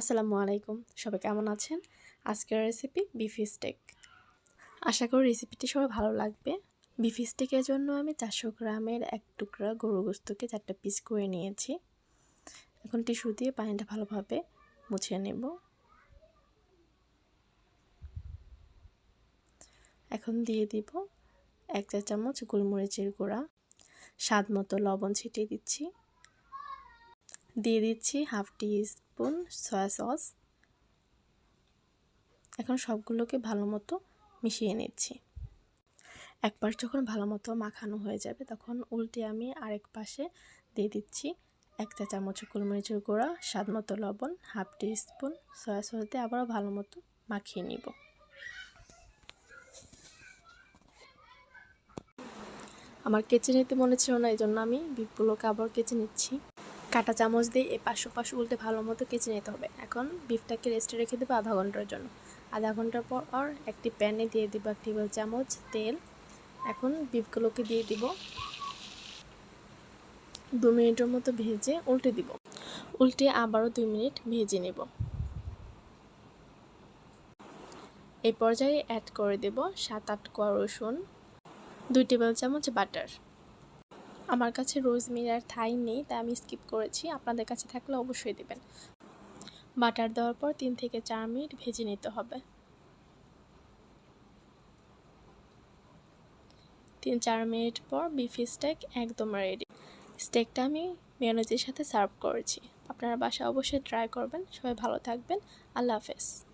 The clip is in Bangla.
আসসালামু আলাইকুম। সবাই কেমন আছেন? আজকের রেসিপি বিফি স্টেক আশা করি রেসিপিটি সবাই ভালো লাগবে। বিফি স্টেকের জন্য আমি চারশো গ্রামের এক টুকরা গরু গোস্তকে চারটা পিস করে নিয়েছি। এখন টিস্যু দিয়ে পানিটা ভালোভাবে মুছে নেব। এখন দিয়ে দিব এক চা চামচ গোলমরিচের গুঁড়া। স্বাদ মতো লবণ ছিটিয়ে দিচ্ছি। দিয়ে দিচ্ছি half teaspoon soya sauce. এখন সবগুলোকে ভালো মতো মিশিয়ে নিচ্ছি। একবার যখন ভালো মতো মাখানো হয়ে যাবে, তখন উল্টে আমি আরেক পাশে দিয়ে দিচ্ছি এক চা চামচ গোলমরিচের গুঁড়া, স্বাদ মতো লবণ, half teaspoon soya sauce দিয়ে আবারও ভালো মতো মাখিয়ে নিব। আমার কেচে নিতে মনে ছিল না এই জন্য আমি বিপগুলোকে আবার কেচে নিচ্ছি। কাটা চামচ দিয়ে এ পাশ পাশ উল্টে ভালো মতো কেচে নিতে হবে। এখন বিফটাকে রেস্টে রেখে দেবো আধা ঘণ্টার জন্য। আধা ঘণ্টার পর আর একটি প্যানে দিয়ে দিব এক টেবিল চামচ তেল। এখন বিফগুলোকে দিয়ে দিব দু মিনিটের মতো ভেজে উল্টে দিব। উল্টে আবারও দুই মিনিট ভেজে নেব। এই পর্যায়ে অ্যাড করে দেব সাত আট কোয়া রসুন, দুই টেবিল চামচ বাটার আমার কাছে রোজমেরি আর থাই নেই, তাই আমি স্কিপ করেছি। আপনাদের কাছে থাকলে অবশ্যই দেবেন। বাটার দেওয়ার পর তিন থেকে চার মিনিট ভেজে নিতে হবে। তিন চার মিনিট পর বিফি স্টেক একদম রেডি স্টেকটা আমি মেয়নেজের সাথে সার্ভ করেছি। আপনারা বাসা অবশ্যই ট্রাই করবেন। সবাই ভালো থাকবেন। আল্লাহ হাফেজ।